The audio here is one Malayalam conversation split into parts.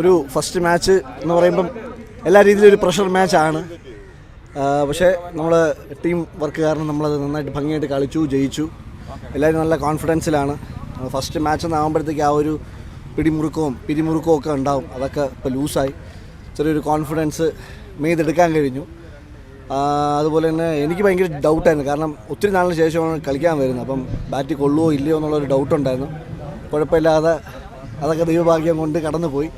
ഒരു ഫസ്റ്റ് മാച്ച് എന്ന് പറയുമ്പം എല്ലാ രീതിയിലും ഒരു പ്രഷർ മാച്ചാണ് പക്ഷേ നമ്മൾ ടീം വർക്ക് കാരണം നമ്മളത് നന്നായിട്ട് ഭംഗിയായിട്ട് കളിച്ചു ജയിച്ചു. എല്ലാവരും നല്ല കോൺഫിഡൻസിലാണ് ഫസ്റ്റ് മാച്ച് എന്നാകുമ്പോഴത്തേക്ക് ആ ഒരു പിടിമുറുക്കവും പിരിമുറുക്കവും ഒക്കെ ഉണ്ടാവും. അതൊക്കെ ഇപ്പോൾ ലൂസായി ചെറിയൊരു കോൺഫിഡൻസ് മെയ്തെടുക്കാൻ കഴിഞ്ഞു. അതുപോലെ തന്നെ എനിക്ക് ഭയങ്കര ഡൗട്ടായിരുന്നു കാരണം ഒത്തിരി നാളിന് ശേഷമാണ് കളിക്കാൻ വരുന്നത്. അപ്പം ബാറ്റ് കൊള്ളുമോ ഇല്ലയോ എന്നുള്ളൊരു ഡൗട്ടുണ്ടായിരുന്നു കുഴപ്പമില്ലാതെ അതൊക്കെ ദൈവഭാഗ്യം കൊണ്ട് കടന്നുപോയി.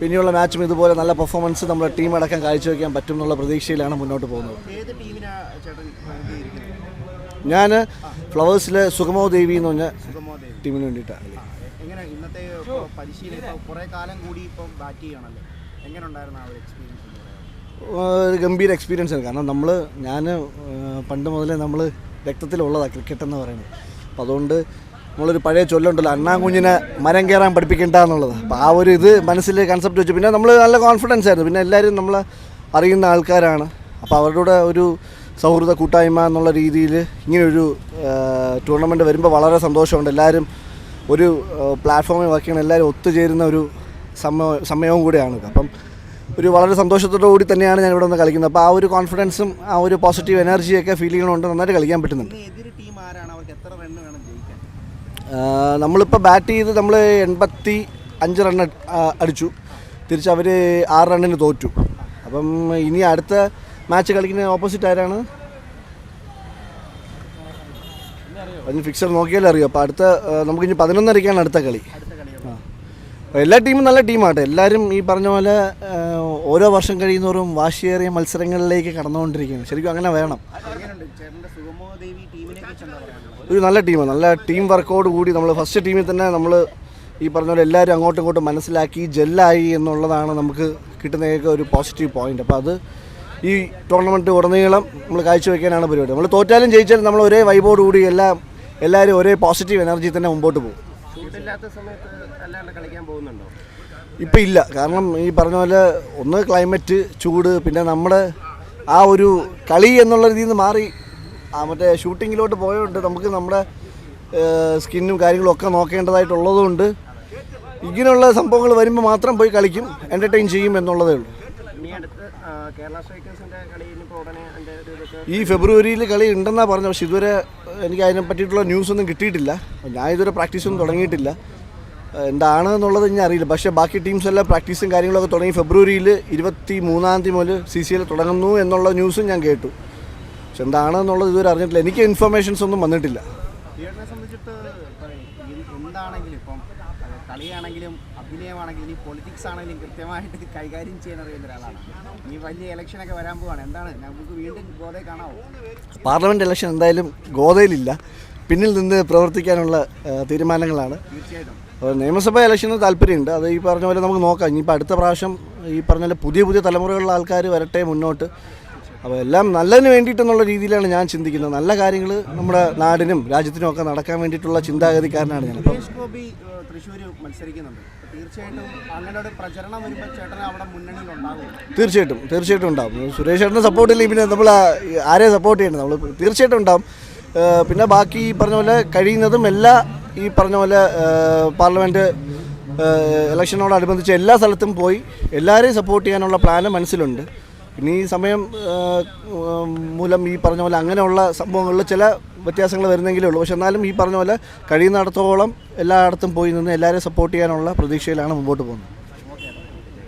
പിന്നെയുള്ള മാച്ചും ഇതുപോലെ നല്ല പെർഫോമൻസ് നമ്മുടെ ടീം അടക്കം കാഴ്ചവെക്കാൻ പറ്റും എന്നുള്ള പ്രതീക്ഷയിലാണ് മുന്നോട്ട് പോകുന്നത്. ഞാൻ ഫ്ലവേഴ്സിലെ സുഗമോ ദേവി എന്ന് പറഞ്ഞ ടീമിന് വേണ്ടിയിട്ടാണ് ഒരു ഗംഭീര എക്സ്പീരിയൻസ് ആണ്. കാരണം നമ്മൾ ഞാൻ പണ്ട് മുതലേ നമ്മൾ രക്തത്തിലുള്ളതാണ് ക്രിക്കറ്റ് എന്ന് പറയുന്നത്. അപ്പോൾ അതുകൊണ്ട് നമ്മളൊരു പഴയ ചൊല്ലുണ്ടല്ലോ അണ്ണാകുഞ്ഞിനെ മരം കയറാൻ പഠിപ്പിക്കേണ്ട എന്നുള്ളത്. അപ്പോൾ ആ ഒരു ഇത് മനസ്സിൽ കൺസെപ്റ്റ് വെച്ചു. പിന്നെ നമ്മൾ നല്ല കോൺഫിഡൻസ് ആയിരുന്നു. പിന്നെ എല്ലാവരും നമ്മൾ അറിയുന്ന ആൾക്കാരാണ്. അപ്പോൾ അവരുടെ ഒരു സൗഹൃദ കൂട്ടായ്മ എന്നുള്ള രീതിയിൽ ഇങ്ങനൊരു ടൂർണമെന്റ് വരുമ്പോൾ വളരെ സന്തോഷമുണ്ട്. എല്ലാവരും ഒരു പ്ലാറ്റ്ഫോമിൽ വർക്ക് എല്ലാവരും ഒത്തുചേരുന്ന ഒരു സമയ സമയവും കൂടെയാണ്. അപ്പം ഒരു വളരെ സന്തോഷത്തോടു കൂടി തന്നെയാണ് ഞാൻ ഇവിടെ നിന്ന് കളിക്കുന്നത്. അപ്പോൾ ആ ഒരു കോൺഫിഡൻസും ആ ഒരു പോസിറ്റീവ് എനർജിയൊക്കെ ഫീൽ ചെയ്യണമുണ്ട് നന്നായിട്ട് കളിക്കാൻ പറ്റുന്നുണ്ട്. നമ്മളിപ്പോൾ ബാറ്റ് ചെയ്ത് നമ്മൾ എൺപത്തി അഞ്ച് റൺ അടിച്ചു. തിരിച്ച് അവർ ആറ് റണ്ണിന് തോറ്റു. അപ്പം ഇനി അടുത്ത മാച്ച് കളിക്കുന്ന ഓപ്പോസിറ്റ് ആരാണ്? അതിന് ഫിക്സർ നോക്കിയാലേ അറിയാം. അപ്പോൾ അടുത്ത ആ, നമുക്കിനി പതിനൊന്നരയ്ക്കാണ് അടുത്ത കളി. എല്ലാ ടീമും നല്ല ടീമാട്ടെ എല്ലാവരും ഈ പറഞ്ഞ പോലെ ഓരോ വർഷം കഴിയുന്നോറും വാശിയേറിയ മത്സരങ്ങളിലേക്ക് കടന്നുകൊണ്ടിരിക്കുന്നു ശരിക്കും അങ്ങനെ വേണം. ഒരു നല്ല ടീമാണ് നല്ല ടീം വർക്കോട് കൂടി നമ്മൾ ഫസ്റ്റ് ടീമിൽ തന്നെ നമ്മൾ ഈ പറഞ്ഞ പോലെ എല്ലാവരും അങ്ങോട്ടും ഇങ്ങോട്ടും മനസ്സിലാക്കി ജെല്ലായി എന്നുള്ളതാണ് നമുക്ക് കിട്ടുന്നതൊക്കെ ഒരു പോസിറ്റീവ് പോയിന്റ് അപ്പോൾ അത് ഈ ടൂർണമെന്റ് ഉടനീളം നമ്മൾ കാഴ്ചവെക്കാനാണ് പരിപാടി. നമ്മൾ തോറ്റാലും ജയിച്ചാലും നമ്മൾ ഒരേ വൈബോട് കൂടി എല്ലാം എല്ലാവരും ഒരേ പോസിറ്റീവ് എനർജി തന്നെ മുമ്പോട്ട് പോകും. സമയത്ത് കളിക്കാൻ പോകുന്നുണ്ടോ? ഇപ്പം ഇല്ല. കാരണം ഈ പറഞ്ഞ പോലെ ഒന്ന് ക്ലൈമറ്റ് ചൂട് പിന്നെ നമ്മുടെ ആ ഒരു കളി എന്നുള്ള രീതിയിൽ നിന്ന് മാറി. ആ മറ്റേ ഷൂട്ടിങ്ങിലോട്ട് പോയതുകൊണ്ട് നമുക്ക് നമ്മുടെ സ്കിന്നും കാര്യങ്ങളും ഒക്കെ നോക്കേണ്ടതായിട്ടുള്ളതുകൊണ്ട് ഇങ്ങനെയുള്ള സംഭവങ്ങൾ വരുമ്പോൾ മാത്രം പോയി കളിക്കും എന്റർടൈൻ ചെയ്യും എന്നുള്ളതേ ഉള്ളൂ. ഈ ഫെബ്രുവരിയിൽ കളി ഉണ്ടെന്നാണ് പറഞ്ഞത്. പക്ഷെ ഇതുവരെ എനിക്ക് അതിനെ പറ്റിയിട്ടുള്ള ന്യൂസ് ഒന്നും കിട്ടിയിട്ടില്ല. ഞാൻ ഇതുവരെ പ്രാക്ടീസ് ഒന്നും തുടങ്ങിയിട്ടില്ല. എന്താണ് എന്നുള്ളത് ഞാൻ അറിയില്ല. പക്ഷേ ബാക്കി ടീംസ് എല്ലാം പ്രാക്ടീസും കാര്യങ്ങളൊക്കെ തുടങ്ങി. ഫെബ്രുവരിയിൽ ഇരുപത്തി മൂന്നാം തീയതി മുതൽ സി സി എൽ തുടങ്ങുന്നു എന്നുള്ള ന്യൂസും ഞാൻ കേട്ടു. പക്ഷെ എന്താണ് എന്നുള്ളത് ഇതുവരെ അറിഞ്ഞിട്ടില്ല. എനിക്ക് ഇൻഫർമേഷൻസ് ഒന്നും വന്നിട്ടില്ല. എന്താണെങ്കിലും ഇപ്പം കളിയാണെങ്കിലും അഭിനയമാണെങ്കിലും ഈ പൊളിറ്റിക്സ് ആണെങ്കിലും കൃത്യമായിട്ട് കൈകാര്യം ചെയ്യാൻ അറിയുന്ന ഒരാളാണ്. ഈ വലിയ ഇലക്ഷനൊക്കെ വരാൻ പോവാണ്. എന്താണ്? നമുക്ക് വീണ്ടും ഗോതയെ പാർലമെന്റ് ഇലക്ഷൻ എന്തായാലും ഗോതയിലില്ല പിന്നിൽ നിന്ന് പ്രവർത്തിക്കാനുള്ള തീരുമാനങ്ങളാണ്. തീർച്ചയായിട്ടും. നിയമസഭാ ഇലക്ഷന് താല്പര്യമുണ്ട്. അത് ഈ പറഞ്ഞ പോലെ നമുക്ക് നോക്കാം. ഇനിയിപ്പോൾ അടുത്ത പ്രാവശ്യം ഈ പറഞ്ഞ പോലെ പുതിയ പുതിയ തലമുറകളിലുള്ള ആൾക്കാർ വരട്ടെ മുന്നോട്ട്. അപ്പോൾ എല്ലാം നല്ലതിന് വേണ്ടിയിട്ടെന്നുള്ള രീതിയിലാണ് ഞാൻ ചിന്തിക്കുന്നത്. നല്ല കാര്യങ്ങൾ നമ്മുടെ നാടിനും രാജ്യത്തിനും ഒക്കെ നടക്കാൻ വേണ്ടിയിട്ടുള്ള ചിന്താഗതിക്കാരനാണ് ഞാൻ. ഗോപി തൃശ്ശൂർ മത്സരിക്കുന്നുണ്ട്. തീർച്ചയായിട്ടും അങ്ങനെ ഒരു പ്രചരണം വരുമ്പോൾ ചേട്ടൻ അവിടെ മുന്നണിയിൽ ഉണ്ടാകും തീർച്ചയായിട്ടും തീർച്ചയായിട്ടും ഉണ്ടാവും. സുരേഷ് ചേട്ടന് സപ്പോർട്ട് ഇല്ലെങ്കിൽ പിന്നെ നമ്മൾ ആരെ സപ്പോർട്ട് ചെയ്യണം നമ്മൾ തീർച്ചയായിട്ടും ഉണ്ടാവും. പിന്നെ ബാക്കി പറഞ്ഞ പോലെ കഴിയുന്നതും എല്ലാ ഈ പറഞ്ഞ പോലെ പാർലമെന്റ് ഇലക്ഷനോടനുബന്ധിച്ച് എല്ലാ സ്ഥലത്തും പോയി എല്ലാവരെയും സപ്പോർട്ട് ചെയ്യാനുള്ള പ്ലാന് മനസ്സിലുണ്ട്. ഇനി ഈ സമയം മൂലം ഈ പറഞ്ഞ പോലെ അങ്ങനെയുള്ള സംഭവങ്ങളിൽ ചില വ്യത്യാസങ്ങൾ വരുന്നെങ്കിലേ ഉള്ളൂ. പക്ഷെ എന്നാലും ഈ പറഞ്ഞ പോലെ കഴിയുന്നിടത്തോളം എല്ലായിടത്തും പോയി നിന്ന് എല്ലാവരെയും സപ്പോർട്ട് ചെയ്യാനുള്ള പ്രതീക്ഷയിലാണ് മുമ്പോട്ട് പോകുന്നത്.